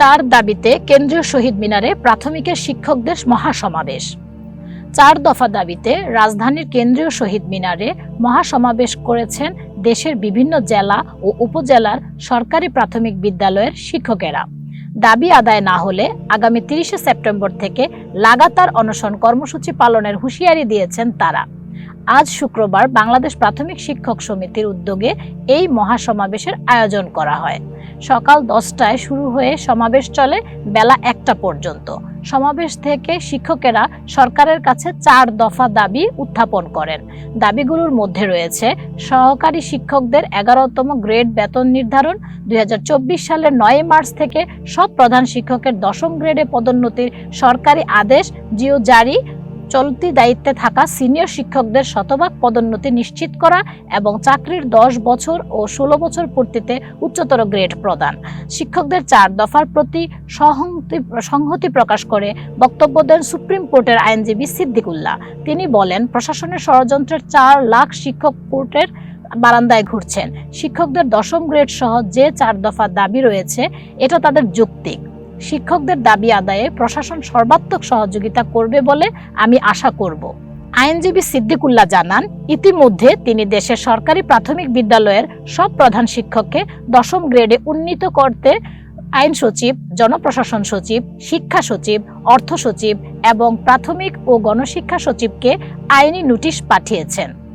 চার দাবিতে কেন্দ্রীয় শহীদ মিনারে প্রাথমিকের শিক্ষকদের মহাসমাবেশ। চার দফা দাবিতে রাজধানীর কেন্দ্রীয় শহীদ মিনারে মহাসমাবেশ করেছেন দেশের বিভিন্ন জেলা ও উপজেলার সরকারি প্রাথমিক বিদ্যালয়ের শিক্ষকেরা। দাবি আদায় না হলে আগামী তিরিশে সেপ্টেম্বর থেকে লাগাতার অনশন কর্মসূচি পালনের হুঁশিয়ারি দিয়েছেন তারা। আজ শুক্রবার বাংলাদেশ প্রাথমিক শিক্ষক সমিতির উদ্যোগে এই মহাসমাবেশের আয়োজন করা হয়। সকাল দশটায় শুরু হয়ে সমাবেশ চলে বেলা একটা পর্যন্ত। সমাবেশ থেকে শিক্ষকেরা সরকারের কাছে চার দফা দাবি উত্থাপন করেন। দাবিগুলোর মধ্যে রয়েছে সহকারী শিক্ষকদের এগারোতম গ্রেড বেতন নির্ধারণ, দুই হাজার চব্বিশ সালের নয় মার্চ থেকে সব প্রধান শিক্ষকের দশম গ্রেডে পদোন্নতির সরকারি আদেশ, জিও জারি চলতি দায়িত্বে থাকা সিনিয়র শিক্ষকদের শতভাগ পদোন্নতি নিশ্চিত করা এবং চাকরির দশ বছর ও ষোলো বছর পূর্তিতে উচ্চতর গ্রেড প্রদান। শিক্ষকদের চার দফার প্রতি সহমতি, সংহতি প্রকাশ করে বক্তব্য দেন সুপ্রিম কোর্টের আইনজীবী সিদ্দিকুল্লাহ। তিনি বলেন, প্রশাসনের ষড়যন্ত্রের চার লাখ শিক্ষক কোর্টের বারান্দায় ঘুরছেন। শিক্ষকদের দশম গ্রেড সহ যে চার দফা দাবি রয়েছে, এটা তাদের যৌক্তিক। শিক্ষকদের দাবি আদায়ে প্রশাসন সর্বাত্মক সহযোগিতা করবে বলে আমি আশা করব। আইনজীবী সিদ্দিকুল্লাহ জানান, ইতিমধ্যে তিনি দেশের সরকারি প্রাথমিক বিদ্যালয়ের সব প্রধান শিক্ষককে দশম গ্রেডে উন্নীত করতে আইন সচিব, জনপ্রশাসন সচিব, শিক্ষা সচিব, অর্থ সচিব এবং প্রাথমিক ও গণশিক্ষা সচিবকে আইনি নোটিশ পাঠিয়েছেন।